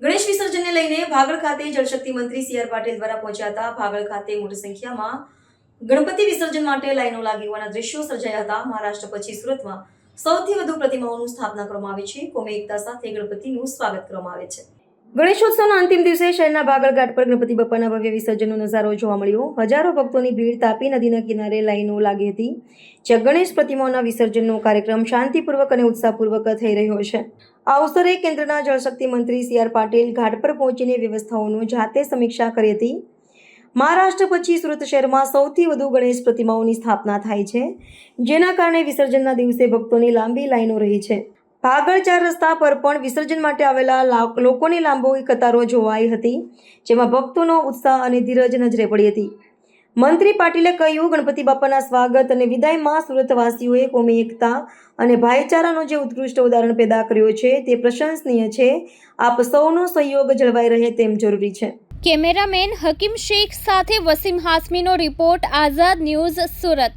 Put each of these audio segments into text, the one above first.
ગણેશ વિસર્જનને લઈને ભાગળ ખાતે જળશક્તિ મંત્રી સી આર પાટીલ દ્વારા પહોંચ્યા હતા ભાગળ ખાતે મોટી સંખ્યામાં ગણપતિ વિસર્જન માટે લાઈનો લાગી હોવાના દ્રશ્યો સર્જાયા હતા. મહારાષ્ટ્ર પછી સુરતમાં સૌથી વધુ પ્રતિમાઓનું સ્થાપના કરવામાં આવી છે. કોમી એકતા સાથે ગણપતિનું સ્વાગત કરવામાં આવે છે. ગણેશોત્સવના અંતિમ દિવસે શહેરના ભાગળઘાટ પર ગણપતિ બાપાના ભવ્ય વિસર્જનનો નજારો જોવા મળ્યો. હજારો ભક્તોની ભીડ તાપી નદીના કિનારે લાઈનો લાગી હતી. જ્યાં ગણેશ પ્રતિમાઓના વિસર્જનનો કાર્યક્રમ શાંતિપૂર્વક અને ઉત્સાહપૂર્વક થઈ રહ્યો છે. આ અવસરે કેન્દ્રના જળશક્તિ મંત્રી સી આર પાટીલ ઘાટ પર પહોંચીને વ્યવસ્થાઓનું જાતે સમીક્ષા કરી હતી. મહારાષ્ટ્ર પછી સુરત શહેરમાં સૌથી વધુ ગણેશ પ્રતિમાઓની સ્થાપના થાય છે, જેના કારણે વિસર્જનના દિવસે ભક્તોની લાંબી લાઈનો રહી છે. ભાગળ ચાર રસ્તા પર પણ વિસર્જન માટે આવેલા લોકોની લાંબો કતારો જોવાઈ હતી, જેમાં ભક્તોનો ઉત્સાહ અને ધીરજ નજરે પડી હતી. મંત્રી પાટીલે કહ્યું ગણપતિ બાપાના સ્વાગત અને વિદાયમાં સુરતવાસીઓએ કોમી એકતા અને ભાઈચારાનો જે ઉત્કૃષ્ટ ઉદાહરણ પેદા કર્યો છે તે પ્રશંસનીય છે. આપ સૌનો સહયોગ જળવાઈ રહે તેમ જરૂરી છે. કેમેરામેન હકીમ શેખ સાથે વસીમ હાસમીનો રિપોર્ટ આઝાદ ન્યૂઝ સુરત.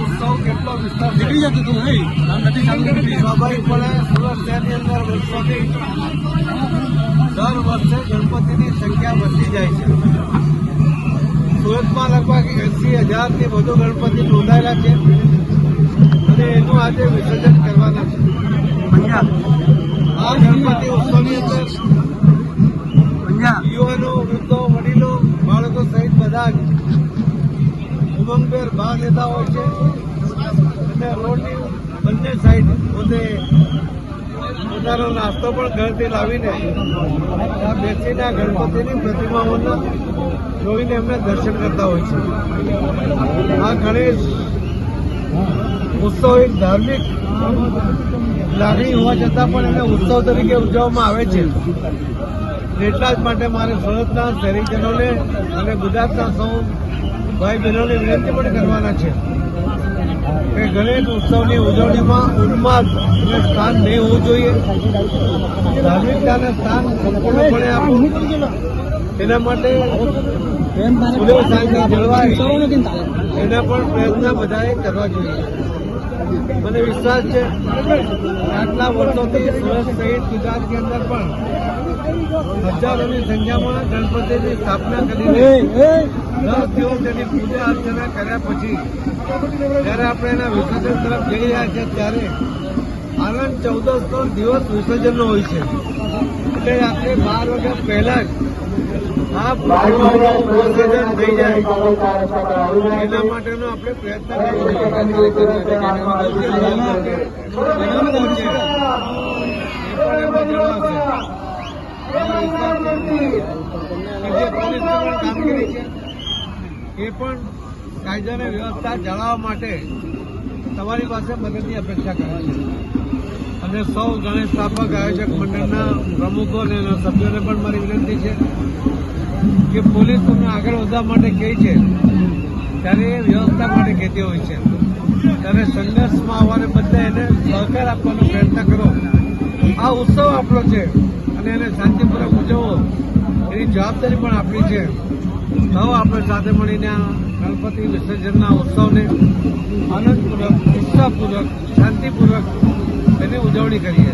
ઉત્સવ કેટલો વિસ્તાર નીકળી જતું હતું નહીં સ્વાભાવિકપણે સુરત શહેરની અંદર વર્ષોથી દર વર્ષે ગણપતિની સંખ્યા વધી જાય છે સુરતમાં લગભગ એસી હજારથી વધુ ગણપતિ નોંધાયેલા છે અને એનું આજે વિસર્જન કરવાના છે ઉમંગભેર ભાગ લેતા હોય છે અને રોડની બંને સાઈડ પોતે પોતાનો નાસ્તો પણ ઘરથી લાવીને આ બેસીને ગણપતિની પ્રતિમાઓના જોઈને એમને દર્શન કરતા હોય છે. આ ગણેશ ઉત્સવ એક ધાર્મિક લાગણી હોવા છતાં પણ એને ઉત્સવ તરીકે ઉજવવામાં આવે છે. એટલા જ માટે મારે સુરતના શહેરીજનોને અને ગુજરાતના સૌ ભાઈ બહેનોને વિનંતી પણ કરવાના છે કે ગણેશ ઉત્સવની ઉજવણીમાં ઉન્માદ અને સ્થાન નહીં હોવું જોઈએ. ધાર્મિકતાને સ્થાન સંપૂર્ણપણે આપવું એના માટે સુલેહ શાંતિ જળવાય. એના પણ પ્રયત્ન બધાએ કરવા જોઈએ. મને વિશ્વાસ છે આટલા વર્ષોથી સુરત સહિત ગુજરાતની અંદર પણ હજારોની સંખ્યામાં ગણપતિની સ્થાપના કરીને દસ દિવસ તેની પૂજા અર્ચના કર્યા પછી જ્યારે આપણે એના વિસર્જન તરફ જઈ રહ્યા છીએ ત્યારે આનંદ ચૌદસનો દિવસ વિસર્જનનો હોય છે. એટલે આપણે બાર વખત પહેલા જ આ પ્રતિમાઓનું થઈ જાય. એના માટેનો આપણે પ્રયત્ન કામગીરી છે. એ પણ કાયદાને વ્યવસ્થા જાળવવા માટે તમારી પાસે મદદની અપેક્ષા કરે છે. અને સૌ ગણેશ સ્થાપક આયોજક મંડળના પ્રમુખો અને એના સભ્યોને પણ મારી વિનંતી છે કે પોલીસ તમને આગળ વધવા માટે કહે છે, ત્યારે એ વ્યવસ્થા માટે કહેતી હોય છે. ત્યારે સંઘર્ષમાં આવવાને બદલે એને સહકાર આપવાનો પ્રયત્ન કરો. આ ઉત્સવ આપણો છે અને એને શાંતિપૂર્વક ઉજવવો એની જવાબદારી પણ આપણી છે. સૌ આપણે સાથે મળીને આ ગણપતિ વિસર્જનના ઉત્સવને આનંદપૂર્વક, ઉત્સાહપૂર્વક, શાંતિપૂર્વક એની ઉજવણી કરીએ.